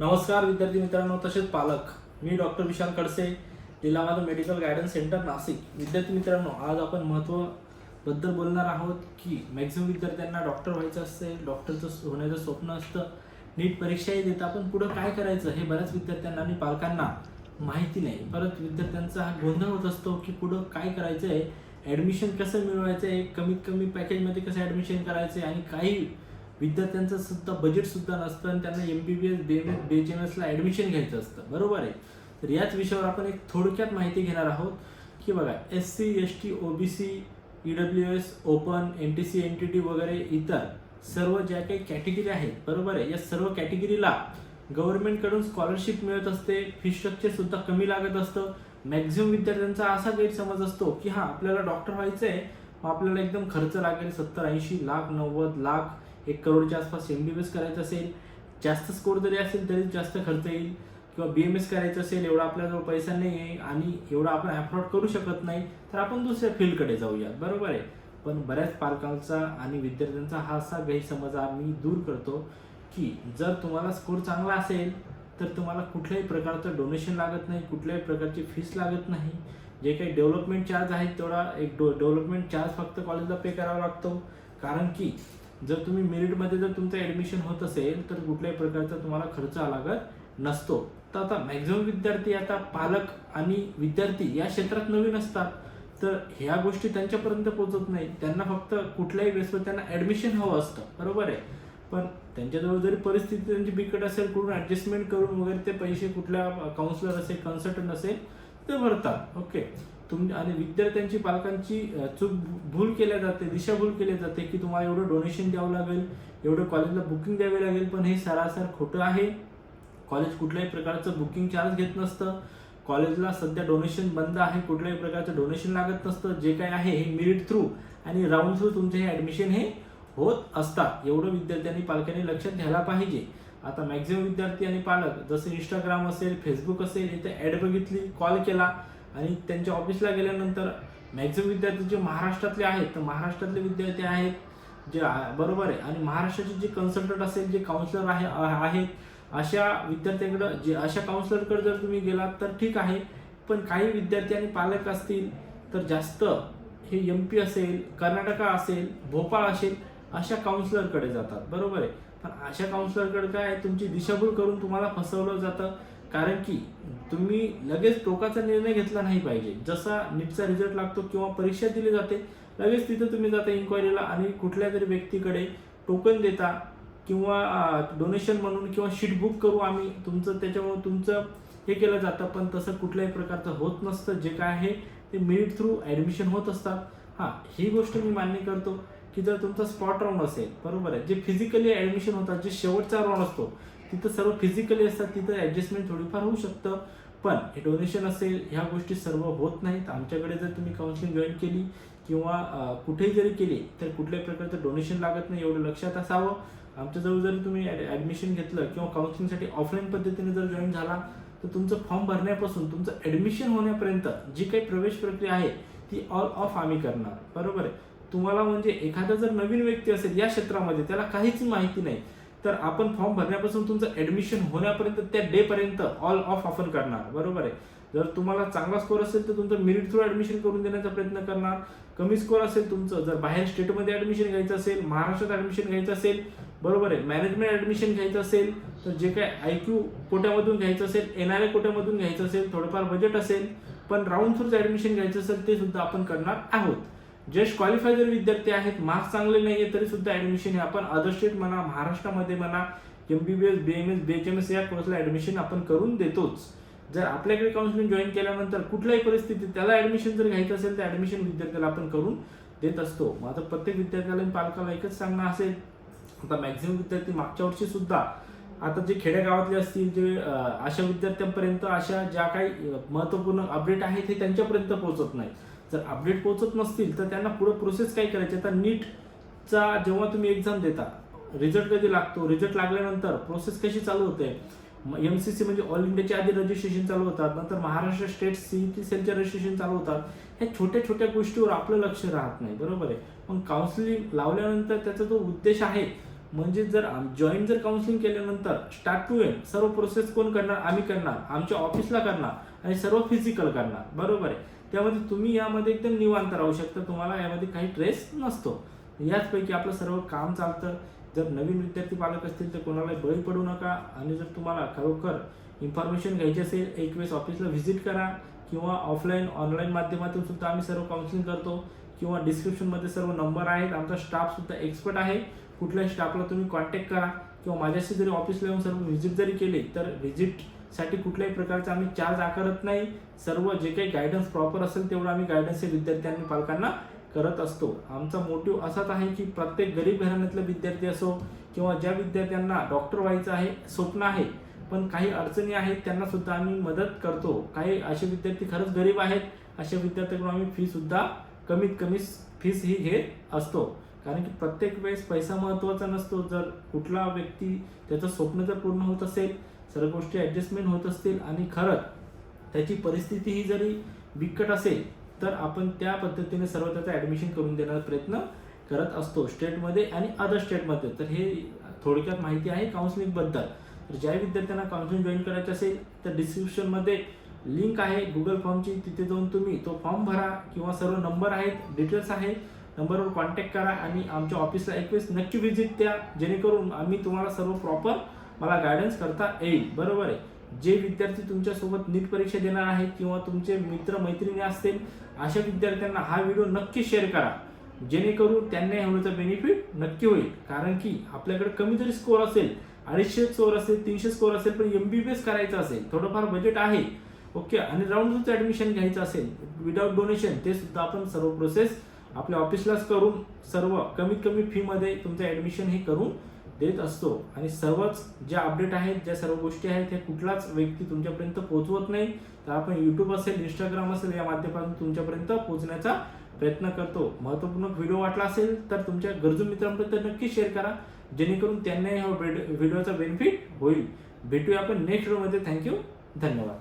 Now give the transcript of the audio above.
नमस्कार विद्यार्थी मित्रांनो तसेच पालक. मी डॉक्टर विशाल खडसे जिल्हा माझं मेडिकल गायडन्स सेंटर नाशिक. विद्यार्थी मित्रांनो आज आपण महत्त्वाबद्दल बोलणार आहोत की मॅक्झिमम विद्यार्थ्यांना डॉक्टर व्हायचं असते डॉक्टरचं होण्याचं स्वप्न असतं नीट परीक्षाही देतं आपण पुढं काय करायचं हे बऱ्याच विद्यार्थ्यांना आणि पालकांना माहिती नाही. परत विद्यार्थ्यांचा हा गोंधळ होत असतो की पुढं काय करायचं आहे ॲडमिशन कसं मिळवायचं आहे कमीत कमी पॅकेजमध्ये कसं ॲडमिशन करायचं आहे आणि काही विद्यार्थ्यांचं सुद्धा बजेट सुद्धा नसतं आणि त्यांना M B B S B M S B H M एसला admission घ्यायचं असतं. बरोबर आहे? तर याच विषयावर आपण एक थोडक्यात माहिती घेणार आहोत की बघा S C S T O B C E W S open N T C N T T वगैरे इतर सर्व ज्या काही कॅटेगरी आहेत बरोबर आहे? या सर्व कॅटेगरीला गव्हर्नमेंटकडून स्कॉलरशिप मिळत असते फी स्ट्रक्चरसुद्धा कमी लागत असतं. मॅक्झिमम विद्यार्थ्यांचा असा गैरसमज असतो की हा आपल्याला डॉक्टर व्हायचं आहे मग आपल्याला एकदम खर्च लागेल सत्तर ऐंशी लाख नव्वद लाख एक करोडच्या आसपास एम बी बी एस करायचं असेल जास्त स्कोर जरी असेल तरी जास्त खर्च येईल. किंवा बी एम एस करायचं असेल एवढा आपल्याजवळ पैसा नाही आहे आणि एवढा आपण अफोर्ड करू शकत नाही तर आपण दुसऱ्या फील्डकडे जाऊयात. बरोबर आहे? पण बऱ्याच पालकांचा आणि विद्यार्थ्यांचा हा असा गैरसमज आम्ही दूर करतो की जर तुम्हाला स्कोर चांगला असेल तर तुम्हाला कुठल्याही प्रकारचं डोनेशन लागत नाही कुठल्याही प्रकारची फीस लागत नाही. जे काही डेव्हलपमेंट चार्ज आहेत तेवढा एक डो डेव्हलपमेंट चार्ज फक्त कॉलेजला पे करावा लागतो. कारण की जर तुम्ही मेरिटमध्ये जर तुमचं ॲडमिशन होत असेल तर कुठल्याही प्रकारचा तुम्हाला खर्च लागत नसतो. तर आता मॅक्झिमम विद्यार्थी आता पालक आणि विद्यार्थी या क्षेत्रात नवीन असतात. तर ह्या गोष्टी त्यांच्यापर्यंत पोहोचत नाही. त्यांना फक्त कुठल्याही बेसवर त्यांना ॲडमिशन हवं असतं. बरोबर आहे? पण त्यांच्याजवळ जरी परिस्थिती त्यांची बिकट असेल कुठून ॲडजस्टमेंट करून वगैरे ते पैसे कुठल्या काउन्सिलर असेल कन्सल्टंट असेल ते भरतात. ओके तुम आणि विद्यार्थ्यांची पालकांची चूक भूल केल्या जाते दिशाभूल केली जाते की तुम्हाला एवढं डोनेशन द्यावं लागेल एवढं कॉलेजला बुकिंग द्यावे लागेल पण हे सरासर खोटं आहे. कॉलेज कुठल्याही प्रकारचं बुकिंग चार्ज घेत नसतं. कॉलेजला सध्या डोनेशन बंद आहे कुठल्याही प्रकारचं डोनेशन लागत नसतं. जे काय आहे हे मेरिट थ्रू आणि राऊंड थ्रू तुमचे हे ॲडमिशन हे होत असतात. एवढं विद्यार्थ्यांनी पालकांनी लक्षात घ्यायला पाहिजे. आता मॅक्झिमम विद्यार्थी आणि पालक जसं इंस्टाग्राम असेल फेसबुक असेल इथे ॲड बघितली कॉल केला आणि त्यांच्या ऑफिसला गेल्यानंतर मॅक्झिमम विद्यार्थी जे महाराष्ट्रातले आहेत तर महाराष्ट्रातले विद्यार्थी आहेत जे बरोबर आहे. आणि महाराष्ट्राचे जे कन्सल्टंट असेल जे काउन्सिलर आहे आहेत अशा विद्यार्थ्यांकडं जे अशा काउन्सिलरकडे जर तुम्ही गेलात तर ठीक आहे. पण काही विद्यार्थी आणि पालक असतील तर जास्त हे एम पी असेल कर्नाटका असेल भोपाळ असेल अशा काउन्सिलरकडे जातात. बरोबर आहे. पण अशा काउन्सिलरकडे काय तुमची दिशाभूल करून तुम्हाला फसवलं जातं. कारण की तुम्ही लगेच टोकाचा निर्णय घेतला नाही पाहिजे. जसा नीटचा रिझल्ट लागतो किंवा परीक्षा दिली जाते लगेच तिथं तुम्ही जाता इन्क्वायरीला आणि कुठल्या तरी व्यक्तीकडे टोकन देता किंवा डोनेशन म्हणून किंवा शीट बुक करू आम्ही तुमचं त्याच्यामुळे तुमचं हे केलं जातं पण तसं कुठल्याही प्रकारचं होत नसतं. जे काय आहे ते मेरिट थ्रू ॲडमिशन होत असतात. हां ही गोष्ट मी मान्य करतो की जर तुमचा स्पॉट राऊंड असेल बरोबर आहे. जे फिजिकली ॲडमिशन होतात जे शेवटचा राऊंड असतो तिथं सर्व फिजिकली असतात तिथं ॲडजस्टमेंट थोडीफार होऊ शकतं. पण हे डोनेशन असेल ह्या गोष्टी सर्व होत नाहीत. आमच्याकडे जर तुम्ही काउन्सिलिंग जॉईन केली किंवा कुठेही जरी केली तर कुठल्याही प्रकारचं डोनेशन लागत नाही एवढं लक्षात असावं. आमच्याजवळ जरी तुम्ही ॲडमिशन घेतलं किंवा काउन्सिलिंगसाठी ऑफलाईन पद्धतीने जर जॉईन झाला तर तुमचं फॉर्म भरण्यापासून तुमचं ॲडमिशन होण्यापर्यंत जी काही प्रवेश प्रक्रिया आहे ती ऑल ऑफ आम्ही करणार. बरोबर आहे? तुम्हाला म्हणजे एखादा जर नवीन व्यक्ती असेल या क्षेत्रामध्ये त्याला काहीच माहिती नाही. तर आपण फॉर्म भरण्यापासून तुमचं ॲडमिशन होण्यापर्यंत त्या डेपर्यंत ऑल ऑफ ऑफर करणार. बरोबर आहे? जर तुम्हाला चांगला स्कोर असेल तर तुमचं मेरिट थ्रू ॲडमिशन करून देण्याचा प्रयत्न करणार. कमी स्कोर असेल तुमचं जर बाहेर स्टेटमध्ये ॲडमिशन घ्यायचं असेल महाराष्ट्रात ॲडमिशन घ्यायचं असेल बरोबर आहे? मॅनेजमेंट ॲडमिशन घ्यायचं असेल तर जे काय आय क्यू कोट्यामधून घ्यायचं असेल एन आर आय कोट्यामधून घ्यायचं असेल थोडंफार बजेट असेल पण राऊंड थ्रूचं ॲडमिशन घ्यायचं असेल ते सुद्धा आपण करणार आहोत. जस्ट क्वालिफाय जर विद्यार्थी आहेत मार्क्स चांगले नाही आहे तरी सुद्धा ऍडमिशन हे आपण अदर स्टेट म्हणा महाराष्ट्रामध्ये म्हणा M B B S B M S B H M S या कोर्सला ऍडमिशन आपण करून देतोच. जर आपल्याकडे काउन्सिलिंग जॉईन केल्यानंतर कुठल्याही परिस्थितीत त्याला ऍडमिशन जर घ्यायचं असेल तर ऍडमिशन विद्यार्थ्याला आपण करून देत असतो. माझं प्रत्येक विद्यार्थ्याला पालकाला एकच सांगणं असेल. आता मॅक्झिमम विद्यार्थी मागच्या वर्षी सुद्धा आता जे खेड्यागावातले असतील जे अशा विद्यार्थ्यांपर्यंत अशा ज्या काही महत्त्वपूर्ण अपडेट आहेत हे त्यांच्यापर्यंत पोहोचत नाही जर अपडेट पोहोचत नसतील तर त्यांना पुढं प्रोसेस काय करायची? आता नीटचा जेव्हा तुम्ही एक्झाम देता रिझल्ट कधी लागतो? रिझल्ट लागल्यानंतर प्रोसेस कशी चालू होते? एम सी सी म्हणजे ऑल इंडियाच्या आधी रजिस्ट्रेशन चालू होतात नंतर महाराष्ट्र स्टेट सीईटी सेलचे रजिस्ट्रेशन चालू होतात. ह्या छोट्या छोट्या गोष्टीवर आपलं लक्ष राहत नाही बरोबर आहे? मग काउन्सिलिंग लावल्यानंतर त्याचा जो उद्देश आहे म्हणजे जर जॉईन जर काउन्सिलिंग केल्यानंतर स्टार्ट टू एंड सर्व प्रोसेस कोण करणार? आम्ही करणार. आमच्या ऑफिसला करणार आणि सर्व फिजिकल करणार बरोबर आहे? त्यामध्ये तुम्ही यामध्ये एकदम निवांत राहू शकता. तुम्हाला यामध्ये काही ट्रेस नसतो. याचपैकी आपलं सर्व काम चालतं. जर नवीन विद्यार्थी पालक असतील तर कोणाला बळी पडू नका. आणि जर तुम्हाला खरोखर इन्फॉर्मेशन घ्यायची असेल एक वेळेस ऑफिसला व्हिजिट करा. किंवा ऑफलाईन ऑनलाईन माध्यमातून सुद्धा आम्ही सर्व काउन्सिलिंग करतो. किंवा डिस्क्रिप्शनमध्ये सर्व नंबर आहेत. आमचा स्टाफसुद्धा एक्सपर्ट आहे. कुठल्याही स्टाफला तुम्ही कॉन्टॅक्ट करा. किंवा माझ्याशी जरी ऑफिसला येऊन सर्व व्हिजिट जरी केली तर साठी कुठल्याही प्रकारचा आम्ही चार्ज आकारत नाही. सर्व जे काही गायडन्स प्रॉपर असेल तेवढं आम्ही गायडन्स हे विद्यार्थ्यांनी पालकांना करत असतो. आमचा मोटिव्ह असाच आहे की प्रत्येक गरीब घराण्यातला विद्यार्थी असो किंवा ज्या विद्यार्थ्यांना डॉक्टर व्हायचं आहे स्वप्न आहे पण काही अडचणी आहेत त्यांना सुद्धा आम्ही मदत करतो. काही असे विद्यार्थी खरंच गरीब आहेत अशा विद्यार्थ्यांकडून आम्ही फीसुद्धा कमीत कमी फीस ही घेत असतो. कारण की प्रत्येक वेळेस पैसा महत्त्वाचा नसतो. जर कुठला व्यक्ती त्याचं स्वप्न जर पूर्ण होत असेल सर्व गोष्टी ॲडजस्टमेंट होत असतील आणि खरंच त्याची परिस्थिती ही जरी बिकट असेल तर आपण त्या पद्धतीने सर्व त्याचं ॲडमिशन करून देण्याचा प्रयत्न करत असतो स्टेटमध्ये आणि अदर स्टेटमध्ये तर हे थोडक्यात माहिती आहे काउन्सिलिंगबद्दल तर ज्या विद्यार्थ्यांना काउन्सिलिंग जॉईन करायचं असेल तर डिस्क्रिप्शनमध्ये लिंक आहे. गुगल फॉर्मची तिथे जाऊन तुम्ही तो फॉर्म भरा किंवा सर्व नंबर आहेत डिटेल्स आहेत नंबरवर कॉन्टॅक्ट करा आणि आमच्या ऑफिसला एक वेळेस नक्की व्हिजिट द्या जेणेकरून आम्ही तुम्हाला सर्व प्रॉपर मला गायडन्स करता येईल. बरोबर आहे. जे विद्यार्थी तुमच्यासोबत नीट परीक्षा देणार आहेत किंवा तुमचे मित्र मैत्रिणी असतील अशा विद्यार्थ्यांना हा व्हिडिओ नक्की शेअर करा. जेणेकरून त्यांना ह्याचा बेनिफिट नक्की होईल. कारण की आपल्याकडे कमी जरी स्कोअर असेल अडीचशे स्कोअर असेल तीनशे स्कोअर असेल पण एम बी बी एस करायचं असेल थोडंफार बजेट आहे. ओके? आणि राऊंडचं ॲडमिशन घ्यायचं असेल विदाउट डोनेशन ते सुद्धा आपण सर्व प्रोसेस आपल्या ऑफिसलाच करून सर्व कमीत कमी फीमध्ये तुमचं ॲडमिशन हे करून देत असतो. आणि सर्वच ज्या अपडेट आहेत ज्या सर्व गोष्टी आहेत त्या कुठलाच व्यक्ती तुमच्यापर्यंत पोहोचवत नाही. तर आपण यूट्यूब असेल इंस्टाग्राम असेल या माध्यमातून तुमच्यापर्यंत पोहोचण्याचा प्रयत्न करतो. महत्त्वपूर्ण व्हिडिओ वाटला असेल तर तुमच्या गरजू मित्रांपर्यंत नक्की शेअर करा. जेणेकरून त्यांनाही हा व्हिडिओचा बेनिफिट होईल. भेटूया आपण नेक्स्ट व्हिडिओमध्ये थँक्यू धन्यवाद.